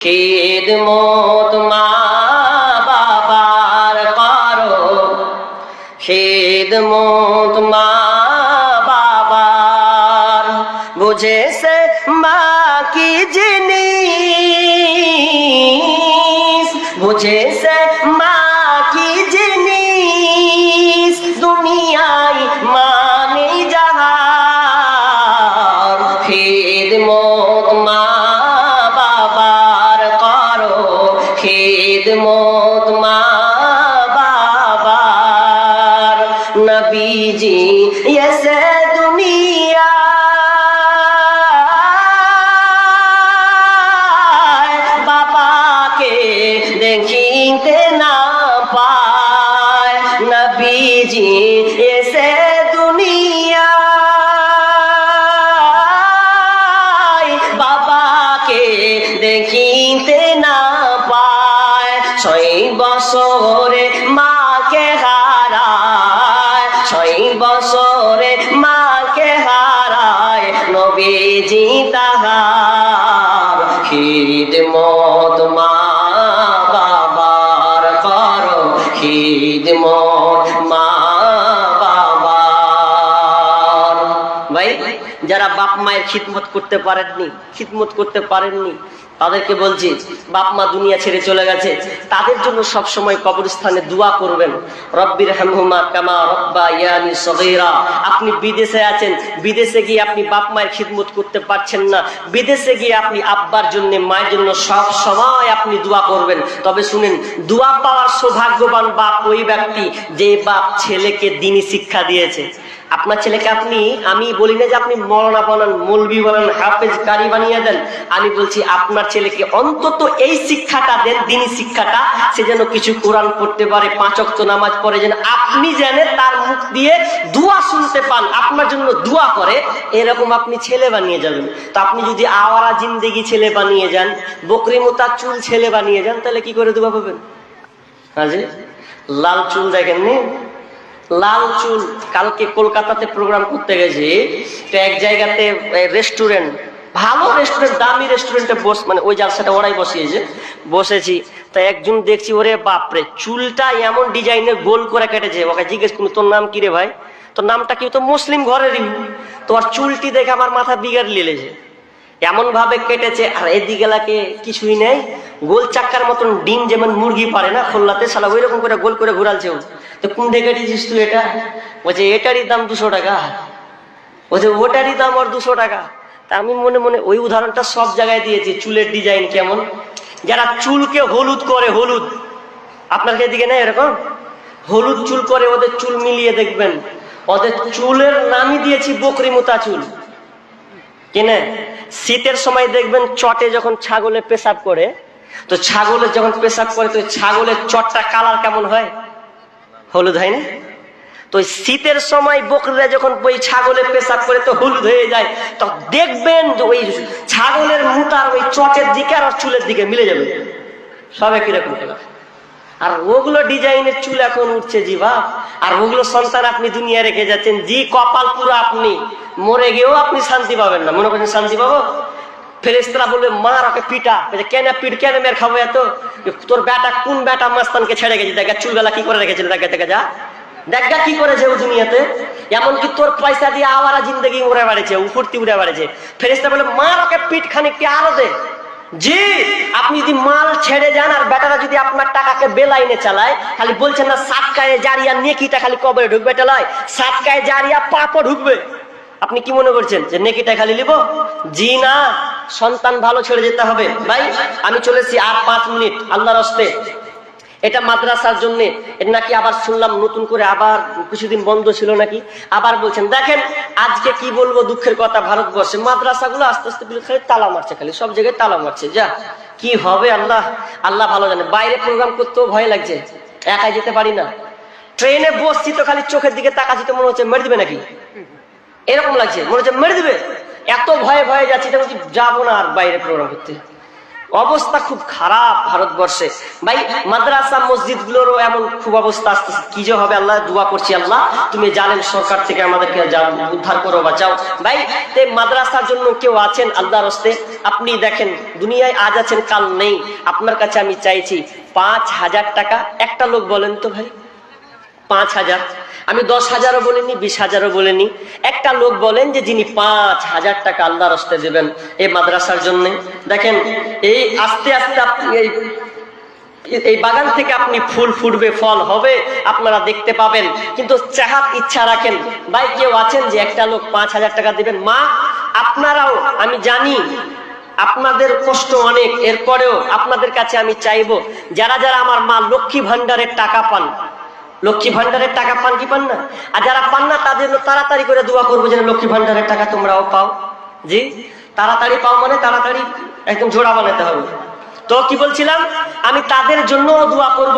খিদমত মা বাবার করো। খিদমত মা বাবার বুঝেছে? বছরে মাকে হারায়। ছয় বছরে মাকে হারায়, নবীজি তাহার। খিদমত মা বাবার করো, খিদমত মা বাবার। ভাই, যারা বাপ মায়ের খিদমত করতে পারেননি, খিদমত করতে পারেননি তাদেরকে বলছি, বাপ মা দুনিয়া ছেড়ে চলে গেছে। তাদের জন্য সব সময় কবরস্থানে দোয়া করবেন। রব্বির হামহুমা কামা রব্বা ইয়ানি সগীরা। আপনি বিদেশে আছেন, বিদেশে গিয়ে আপনি বাপ মায়ের খিদমত করতে পারছেন না। বিদেশে গিয়ে আপনি আব্বার জন্য, মায়ের জন্য সব সময় আপনি দোয়া করবেন। তবে শুনেন, দোয়া পাওয়ার সৌভাগ্যবান বাপ ওই ব্যক্তি যে বাপ ছেলেকে দিনী শিক্ষা দিয়েছে। আপনার ছেলেকে আপনি, আমি বলি না যে আপনি মরনা বানান মৌলবি বানান হাফেজ কারি বানিয়ে দেন। আমি বলছি, আপনার ছেলেকে অন্তত এই শিক্ষাটা দেন, দিনী শিক্ষাটা, সে যেন কিছু কোরআন পড়তে পারে, পাঁচ অক্ত নামাজ পড়ে যেন আপনি জানে তার মুখ দিয়ে দোয়া শুনতে পান, আপনার জন্য দোয়া করে, এরকম আপনি ছেলে বানিয়ে যাবেন। তো আপনি যদি আওয়ারা জিন্দেগি ছেলে বানিয়ে যান, বকরি মোতা চুল ছেলে বানিয়ে যান, তাহলে কি করে দোয়া পাবেন? হাজি লাল চুল দেখেন নি লাল চুল, কালকে কলকাতাতে প্রোগ্রাম করতে গেছি, তো এক জায়গাতে রেস্টুরেন্ট ভালো রেস্টুরেন্ট দামি রেস্টুরেন্টে বস মানে ওই জালসাটা ওরাই বসিয়েছে, বসেছি। তা একজন দেখছি, ওরে বাপরে, চুলটা এমন ডিজাইনের গোল করে কেটেছে। ওকে জিজ্ঞেস করুন তোর নাম কি রে ভাই? তোর নামটা কি? তো মুসলিম ঘরেরই। তোর চুলটি দেখে আমার মাথা বিগাড় লিলেছে। এমন ভাবে কেটেছে, আর এদিকে লাকে কিছুই নেই। গোল চাক্কার মতন ডিম যেমন মুরগি পারে না, খোল্লাতে সালা ওই রকম করে গোল করে ঘুরালছে ও। তো কোন দিয়ে কেটেছিস তুই এটা? বলছে, এটারই দাম দুশো টাকা। বলছে, ওটারই দাম আর দুশো টাকা। তা আমি মনে মনে ওই উদাহরণটা সব জায়গায় দিয়েছি, চুলের ডিজাইন কেমন। যারা চুলকে হলুদ করে, হলুদ। আপনার এদিকে নেই এরকম? হলুদ চুল করে ওদের চুল মিলিয়ে দেখবেন। ওদের চুলের নামই দিয়েছি বকরি মোতা চুল কিনে শীতের সময় দেখবেন চটে যখন ছাগলে পেশাব করে, তো ছাগলের যখন পেশাব করে, তো ছাগলের চটটা কালার কেমন হয়? হলুদ হয় না? তো শীতের সময় বকরিরা যখন ওই ছাগলের পেশাব করে তো হলুদ হয়ে যায়, তো দেখবেন যে ওই ছাগলের মুতার ওই চটের দিকে আর চুলের দিকে মিলে যাবে। সব একই রকম আর ওগুলো ডিজাইনের চুল এখন উঠছে জি আর ওগুলো সন্তান আপনি দুনিয়া রেখে যাচ্ছেন, জি কপাল পুরো আপনি। মরে গিয়েও আপনি শান্তি পাবেন না। মনে করছেন শান্তি পাবো? ফেরেস্তারা বলবে মার ওকে পিটা কেন পিট কেন মের খাব এত? তোর বেটা কোন বেটা মাস্তানকে ছেড়ে গেছে? দেখা চুলবেলা কি করে রেখেছিল? দেখা দেখা যা। দেখা কি করেছে ও দুনিয়াতে? এমনকি তোর পয়সা দিয়ে আওয়ারা জিন্দগি উড়ে বেড়েছে, উফুর্তি উড়ে বেড়েছে। ফেরেস্তা বলে মার ওকে পিট খানিকটি আরও দে। জি, আপনি যদি মাল ছেড়ে যান আর বেটারা যদি আপনার টাকাকে বেলাইনে চালায়, খালি বলছেন না, সাতকায় জারিয়া নেকিটা খালি কবরে ঢুকবে টেলায় সাতকায় জারিয়া পাপও ঢুকবে। আপনি কি মনে করছেন যে, নেকিটা খালি নিব জি না। সন্তান ভালো ছেড়ে যেতে হবে। ভাই, আমি চলেছি আর পাঁচ মিনিট আল্লাহর হস্তে এটা মাদ্রাসার জন্য নাকি আবার শুনলাম নতুন করে আবার কিছুদিন বন্ধ ছিল নাকি? আবার বলছেন, দেখেন, আজকে কি বলব দুঃখের কথা ভারতবর্ষে? মাদ্রাসাগুলো আস্তে আস্তে খালি তালা মারছে খালি, সব জায়গায় তালা মারছে। যা, কি হবে আল্লাহ? আল্লাহ ভালো জানে। বাইরে প্রোগ্রাম করতেও ভয় লাগছে। একাই যেতে পারি না। ট্রেনে বসছি তো খালি চোখের দিকে তাকাচ্ছি তো মনে হচ্ছে, মেরে দিবে নাকি? এরকম লাগছে, মনে হচ্ছে, মেরে দিবে? এত ভয়ে ভয়ে যাচ্ছি তো বলছি যাব না আর বাইরে প্রোগ্রাম করতে। অবস্থা খুব খারাপ ভারতবর্ষে। ভাই, মাদ্রাসা মসজিদ গুলোরও এমন খুব অবস্থা আসতেছে। কি যে হবে আল্লাহ, দোয়া করছি আল্লাহ। তুমি জানেন সরকার থেকে আমাদেরকে উদ্ধার করো, বাঁচাও। ভাই, তে মাদ্রাসার জন্য কেউ আছেন আল্লাহর হস্তে? আপনি দেখেন, দুনিয়ায় আজ আছেন, কাল নেই। আপনার কাছে আমি চাইছি পাঁচ হাজার টাকা। একটা লোক বলেন তো ভাই। পাঁচ হাজার। আমি দশ হাজারও বলিনি, বিশ হাজারও বলিনি। একটা লোক বলেন যে যিনি পাঁচ হাজার টাকা আল্লাহর হস্তে দেবেন এই মাদ্রাসার জন্য। দেখেন, এই আস্তে আস্তে আপনি এই এই বাগান থেকে আপনি ফুল ফুটবে, ফল হবে, আপনারা দেখতে পাবেন। কিন্তু চাহাত ইচ্ছা রাখেন। ভাই, কেউ আছেন যে একটা লোক পাঁচ হাজার টাকা দিবেন? মা, আপনারাও, আমি জানি, আপনাদের কষ্ট অনেক। এরপরেও আপনাদের কাছে আমি চাইব, যারা যারা আমার মা লক্ষ্মী ভান্ডারের টাকা পান লক্ষ্মী ভান্ডারের টাকা পান কি পান না? আর যারা পান না, তাদের জন্য তাড়াতাড়ি করে দোয়া করব যেন লক্ষ্মী ভান্ডারের টাকা তোমরাও পাও। জি? তাড়াতাড়ি পাও মানে তাড়াতাড়ি একদম জোড়া বানাতে হবে। তো কি বলছিলাম? আমি তাদের জন্য দোয়া করব।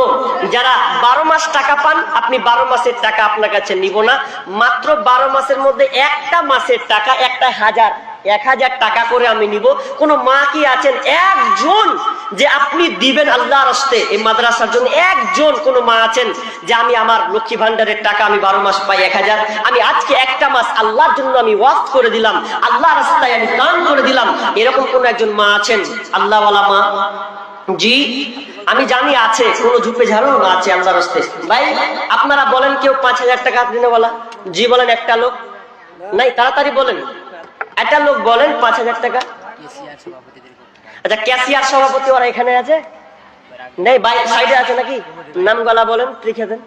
যারা বারো মাস টাকা পান, আপনি বারো মাসের টাকা আপনার কাছে নিব না। মাত্র বারো মাসের মধ্যে একটা মাসের টাকা, একটা হাজার, এক হাজার টাকা করে আমি নিব। কোনো মা কি আছেন? একজন যে আপনি দিবেন আল্লাহর হস্তে এই মাদ্রাসার জন্য। একজন কোন মা আছেন যে আমি আমার লক্ষ্মী ভান্ডারের টাকা আমি বারো মাস পাই এক হাজার, আমি আজকে একটা মাস আল্লাহর জন্য আমি ওয়াফ করে দিলাম আল্লাহ রাস্তায় আমি দান করে দিলাম। এরকম কোন একজন মা আছেন? আল্লাহওয়ালা মা? জি, আমি জানি আছে, কোন ঝুপে ঝাড়ো আছে আল্লাহর হস্তে ভাই, আপনারা বলেন কেউ পাঁচ হাজার টাকা দিনেওয়ালা? জি বলেন, একটা লোক? নাই, তাড়াতাড়ি বলেন। একটা লোক বলেন পাঁচ হাজার টাকা? আচ্ছা ক্যাশিয়ার সভাপতি ওরা এখানে আছে? নেই সাইডে আছে নাকি? নাম গলা বলেন, লিখে দেন।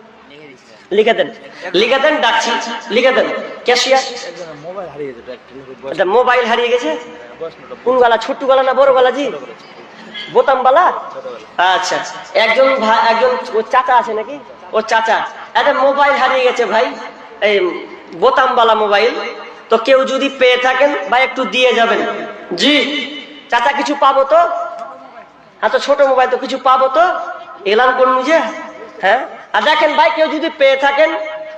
লিখে দেন। লিখে দেন, ডাকছি। লিখে দেন। ক্যাশিয়ার আচ্ছা মোবাইল হারিয়ে গেছে? কোন গলা, ছোট্ট গলা না বড় গলা, জি? বোতাম বালা? আচ্ছা একজন একজন ও চাচা আছে নাকি? ও চাচা। একটা মোবাইল হারিয়ে গেছে ভাই। এই বোতাম বালা মোবাইল। তো কেউ যদি পেয়ে থাকেন, ভাই, একটু দিয়ে যাবেন। জি? চাচা কিছু পাবো তো? হ্যাঁ তো ছোট মোবাইল তো কিছু পাবো তো? এলাম করুন যে হ্যাঁ? আর দেখেন ভাই, কেউ যদি পেয়ে থাকেন,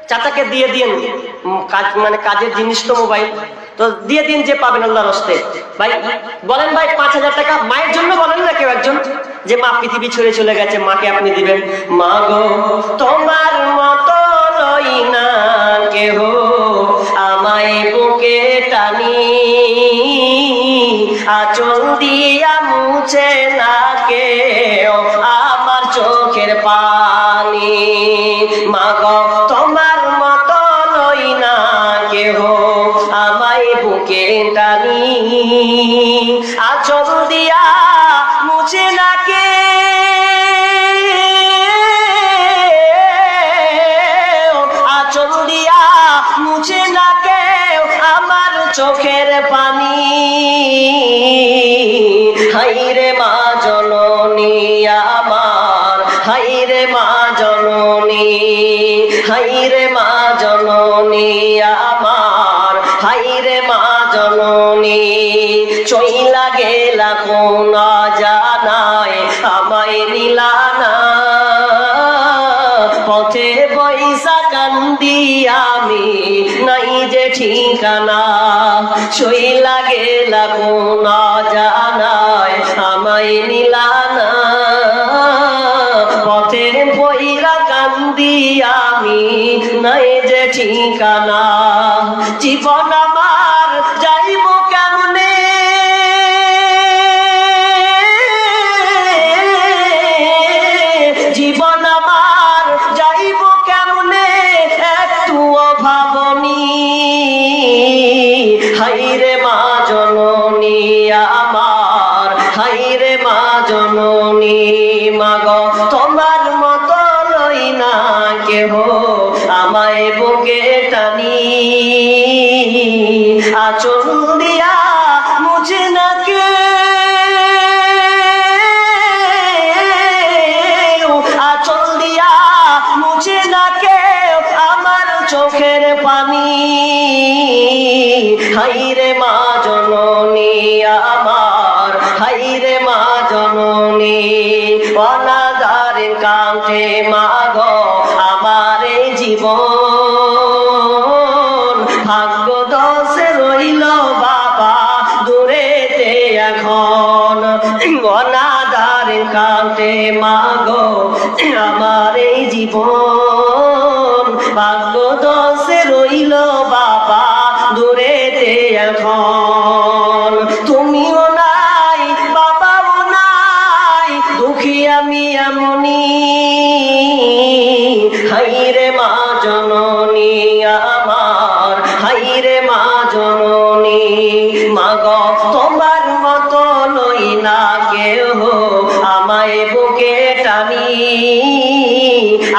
চাচাকে দিয়ে দিন কাজ মানে কাজের জিনিস তো মোবাইল। তো দিয়ে দিন যে পাবেন আল্লাহর হস্তে। ভাই, বলেন ভাই, পাঁচ হাজার টাকা মায়ের জন্য বলেন না কেউ একজন? যে মা পৃথিবী ছেড়ে চলে গেছে, মাকে আপনি দিবেন। মা গো, তোমার মতো লই না কেহ। আমায় বুকে টানি, আচল মুছে না কেউ আমার চোখের পানি। মাগ জননী আমার। হাইরে মা জননী চইলা গেলা কোন জানায় আমায় নিলানা পথে বৈশা কান্দি আমি, নাই যে ঠিকানা। শইলা গেলা কোন জানায় আমায় নিলানা পথে ঠিকানা জীবন আমার হাইরে মা জননী অনাদারের কান্তে মা গো আমার জীবন। ভাগ্য দশে রইল বাবা, দূরেতে এখন। অনা কাটে মাগো আমার এই জীবন। ভাগ্য দশে রইল বাবা, দূরেতে এখন। হাইরে মা জননী, মাগ, তোমার মতো লই না কেহ, আমায় বুকে টানি।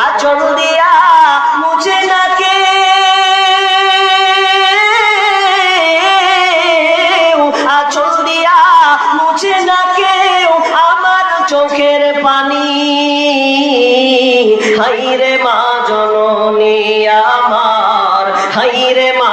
আচল দিয়া মুছে না কে আচল দিয়া মুছে না কেউ আমার চোখের পানি। হাইরে মা জননী আমার, হাইরে মা